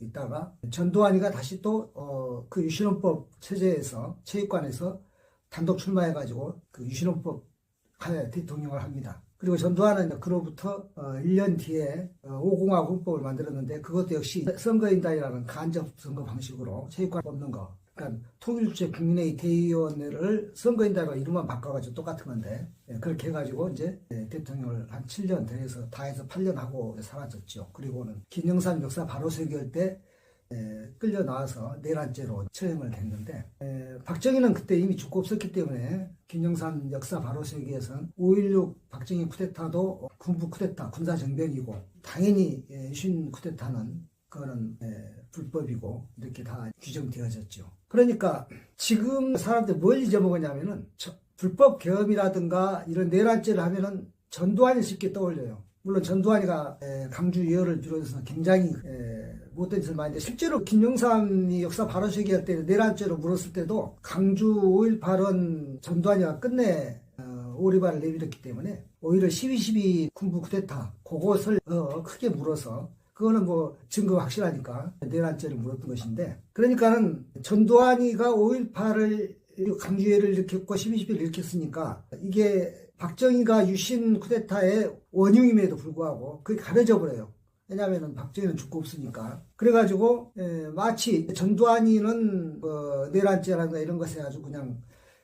있다가 전두환이가 다시 또그 유신헌법 체제에서 체육관에서 단독 출마해가지고 그 유신헌법 하에 대통령을 합니다. 그리고 전두환은 그로부터 어, 1년 뒤에 어, 5공화 헌법을 만들었는데 그것도 역시 선거인단이라는 간접 선거 방식으로 체육관 뽑는 거. 그러니까 통일주체 국민의 대의원회를 선거인단으로 이름만 바꿔가지고 똑같은 건데 예, 그렇게 해가지고 이제 예, 대통령을 한 7년 대해서 다 해서 8년 하고 사라졌죠. 그리고는 김영삼 역사 바로 세기할 때 에, 끌려 나와서 내란죄로 처형을 됐는데 에, 박정희는 그때 이미 죽고 없었기 때문에 김영삼 역사 바로 세기에서는 5.16 박정희 쿠데타도 군부 쿠데타 군사 정변이고 당연히 에, 유신 쿠데타는 에, 불법이고 이렇게 다 규정되어졌죠. 그러니까 지금 사람들 뭘 잊어먹었냐면은 저- 불법 계엄이라든가 이런 내란죄를 하면은 전두환이 쉽게 떠올려요. 물론 전두환이가 에, 강주 이열을 비롯해서 굉장히 에, 못된 짓을 많이 했는데 실제로 김영삼이 역사 발언 시기할 때 내란죄로 물었을 때도 강주 5.18은 전두환이가 끝내 어, 오리발을 내밀었기 때문에 오히려 12.12 군부 쿠데타 그것을 어, 크게 물어서 그거는 뭐 증거가 확실하니까 내란죄를 물었던 것인데 그러니까는 전두환이가 5.18을 강주회를 일으켰고 12.12를 일으켰으니까 이게 박정희가 유신 쿠데타의 원흉임에도 불구하고 그게 가려져 버려요. 왜냐하면 박정희는 죽고 없으니까. 그래가지고 에, 마치 전두환이는 뭐 내란죄라든가 이런 것에 아주 그냥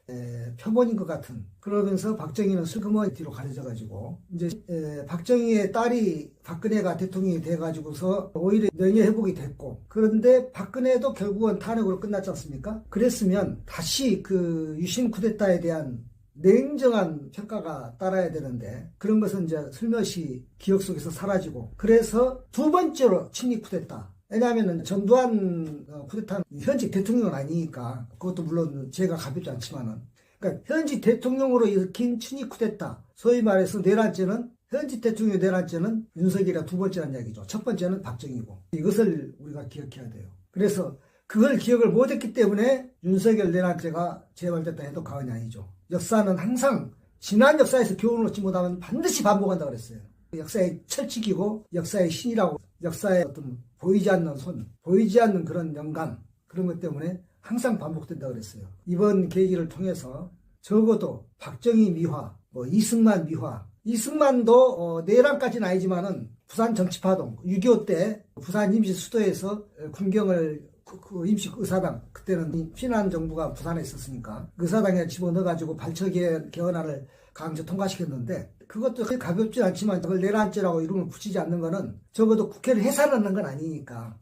에, 표본인 것 같은 그러면서 박정희는 슬그머니 뒤로 가려져가지고 이제 에, 박정희의 딸이 박근혜가 대통령이 돼가지고서 오히려 명예 회복이 됐고 그런데 박근혜도 결국은 탄핵으로 끝났지 않습니까? 그랬으면 다시 그 유신 쿠데타에 대한 냉정한 평가가 따라야 되는데 그런 것은 이제 슬며시 기억 속에서 사라지고 그래서 두 번째로 친일 쿠데타 왜냐하면 전두환 어, 쿠데타는 현직 대통령은 아니니까 그것도 물론 제가 가볍지 않지만은 그러니까 현직 대통령으로 일으킨 친일 쿠데타 소위 말해서 내란죄는 현직 대통령 내란죄는 윤석열이가 두 번째라는 이야기죠. 첫 번째는 박정희고 이것을 우리가 기억해야 돼요. 그래서 그걸 기억을 못했기 때문에 윤석열 내란죄가 재발됐다 해도 과언이 아니죠. 역사는 항상 지난 역사에서 교훈을 얻지 못하면 반드시 반복한다 그랬어요. 역사의 철칙이고 역사의 신이라고 역사의 어떤 보이지 않는 손, 보이지 않는 그런 영감 그런 것 때문에 항상 반복된다 그랬어요. 이번 계기를 통해서 적어도 박정희 미화, 뭐 이승만 미화, 이승만도 어, 내란까지는 아니지만은 부산 정치파동 6.25 때 부산 임시 수도에서 군경을 그, 그 임시 의사당 그때는 이 피난 정부가 부산에 있었으니까 그 의사당에 집어넣어가지고 발처 개- 개헌안을 강제 통과시켰는데 그것도 그렇게 가볍지 않지만 그걸 내란죄라고 이름을 붙이지 않는 거는 적어도 국회를 해산하는 건 아니니까